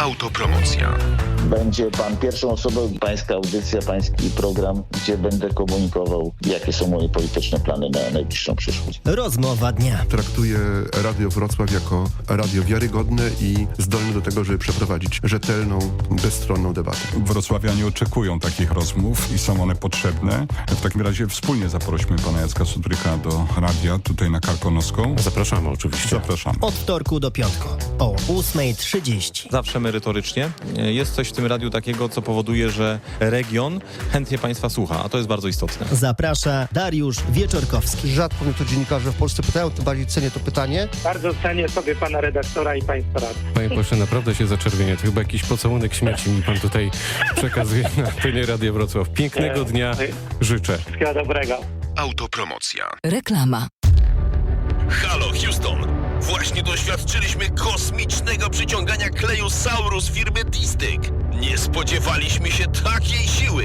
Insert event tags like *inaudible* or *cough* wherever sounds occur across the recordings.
Autopromocja. Będzie pan pierwszą osobą, pańska audycja, pański program, gdzie będę komunikował, jakie są moje polityczne plany na najbliższą przyszłość. Rozmowa dnia. Traktuję Radio Wrocław jako radio wiarygodne i zdolne do tego, żeby przeprowadzić rzetelną, bezstronną debatę. Wrocławianie oczekują takich rozmów i są one potrzebne. W takim razie wspólnie zaprośmy pana Jacka Sudryka do radia tutaj na Karkonoską. Zapraszamy oczywiście. Zapraszam. Od wtorku do piątku o 8.30. zawsze merytorycznie. Jest coś w tym radiu takiego, co powoduje, że region chętnie Państwa słucha, a to jest bardzo istotne. Zaprasza Dariusz Wieczorkowski. Rzadko mnie to dziennikarze w Polsce pytają, tym bardziej cenię to pytanie. Bardzo cenię sobie pana redaktora i państwa rad. Panie pośle, naprawdę się zaczerwienia. To chyba jakiś pocałunek śmierci mi pan tutaj *laughs* przekazuje na antenie Radio Wrocław. Pięknego dnia życzę. Wszystkiego dobrego. Autopromocja. Reklama. Halo Houston! Właśnie doświadczyliśmy kosmicznego przyciągania kleju Saurus firmy Distyk. Nie spodziewaliśmy się takiej siły.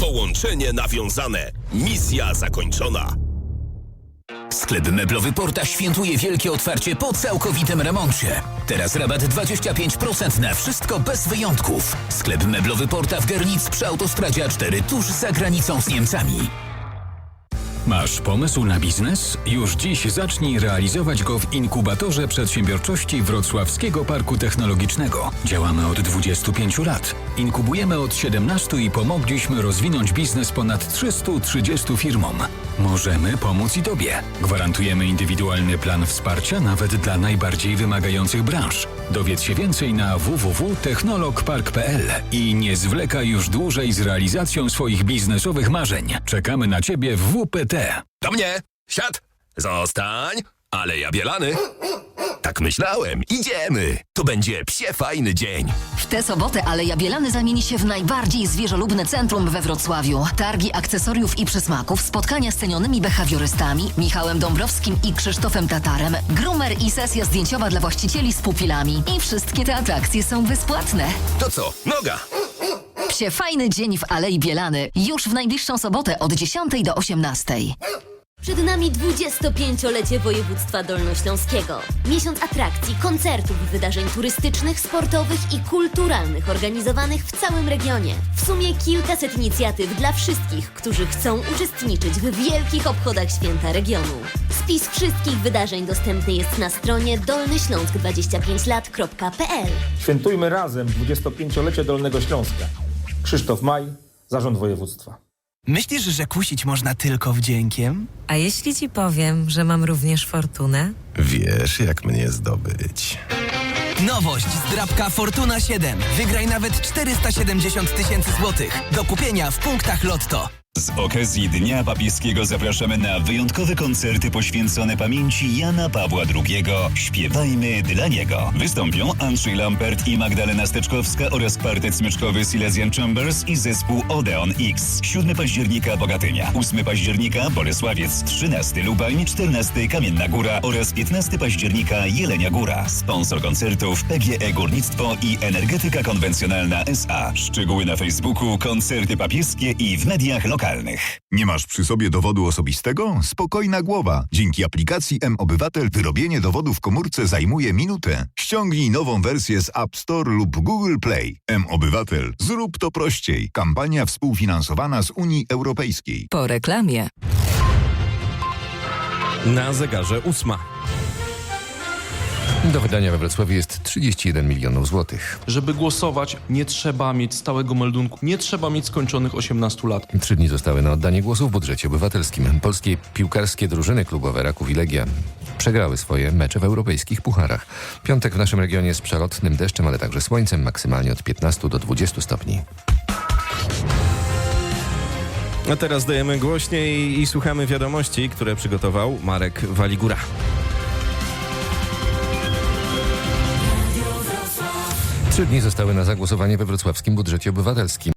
Połączenie nawiązane. Misja zakończona. Sklep meblowy Porta świętuje wielkie otwarcie po całkowitym remoncie. Teraz rabat 25% na wszystko bez wyjątków. Sklep meblowy Porta w Gernic przy autostradzie A4 tuż za granicą z Niemcami. Masz pomysł na biznes? Już dziś zacznij realizować go w inkubatorze przedsiębiorczości Wrocławskiego Parku Technologicznego. Działamy od 25 lat. Inkubujemy od 17 i pomogliśmy rozwinąć biznes ponad 330 firmom. Możemy pomóc i Tobie. Gwarantujemy indywidualny plan wsparcia nawet dla najbardziej wymagających branż. Dowiedz się więcej na www.technologpark.pl i nie zwlekaj już dłużej z realizacją swoich biznesowych marzeń. Czekamy na Ciebie w WPT. Do mnie! Siad! Zostań! Aleja Bielany! Tak myślałem. Idziemy! To będzie psie fajny dzień. W tę sobotę Aleja Bielany zamieni się w najbardziej zwierzolubne centrum we Wrocławiu. Targi akcesoriów i przysmaków, spotkania z cenionymi behawiorystami, Michałem Dąbrowskim i Krzysztofem Tatarem, grumer i sesja zdjęciowa dla właścicieli z pupilami. I wszystkie te atrakcje są bezpłatne. To co? Noga! Psie fajny dzień w Alei Bielany. Już w najbliższą sobotę od 10 do 18. Przed nami 25-lecie województwa dolnośląskiego. Miesiąc atrakcji, koncertów, wydarzeń turystycznych, sportowych i kulturalnych organizowanych w całym regionie. W sumie kilkaset inicjatyw dla wszystkich, którzy chcą uczestniczyć w wielkich obchodach święta regionu. Spis wszystkich wydarzeń dostępny jest na stronie dolnyśląsk25lat.pl. Świętujmy razem 25-lecie Dolnego Śląska. Krzysztof Maj, Zarząd Województwa. Myślisz, że kusić można tylko wdziękiem? A jeśli ci powiem, że mam również fortunę? Wiesz, jak mnie zdobyć. Nowość z drapka Fortuna 7. Wygraj nawet 470 tysięcy złotych. Do kupienia w punktach Lotto. Z okazji Dnia Papieskiego zapraszamy na wyjątkowe koncerty poświęcone pamięci Jana Pawła II. Śpiewajmy dla niego. Wystąpią Andrzej Lampert i Magdalena Steczkowska oraz kwartet smyczkowy Silesian Chambers i zespół Odeon X. 7 października Bogatynia, 8 października Bolesławiec, 13 Lubań, 14 Kamienna Góra oraz 15 października Jelenia Góra. Sponsor koncertów PGE Górnictwo i Energetyka Konwencjonalna SA. Szczegóły na Facebooku, koncerty papieskie i w mediach lokalnych. Nie masz przy sobie dowodu osobistego? Spokojna głowa. Dzięki aplikacji M-Obywatel wyrobienie dowodu w komórce zajmuje minutę. Ściągnij nową wersję z App Store lub Google Play. M-Obywatel. Zrób to prościej. Kampania współfinansowana z Unii Europejskiej. Po reklamie. Na zegarze ósma. Do wydania we Wrocławiu jest 31 milionów złotych. Żeby głosować, nie trzeba mieć stałego meldunku, nie trzeba mieć skończonych 18 lat. Trzy dni zostały na oddanie głosu w budżecie obywatelskim. Polskie piłkarskie drużyny klubowe Raków i Legia przegrały swoje mecze w europejskich pucharach. Piątek w naszym regionie z przelotnym deszczem, ale także słońcem, maksymalnie od 15 do 20 stopni. A teraz dajemy głośniej i słuchamy wiadomości, które przygotował Marek Waligura. Trzy dni zostały na zagłosowanie we wrocławskim budżecie obywatelskim.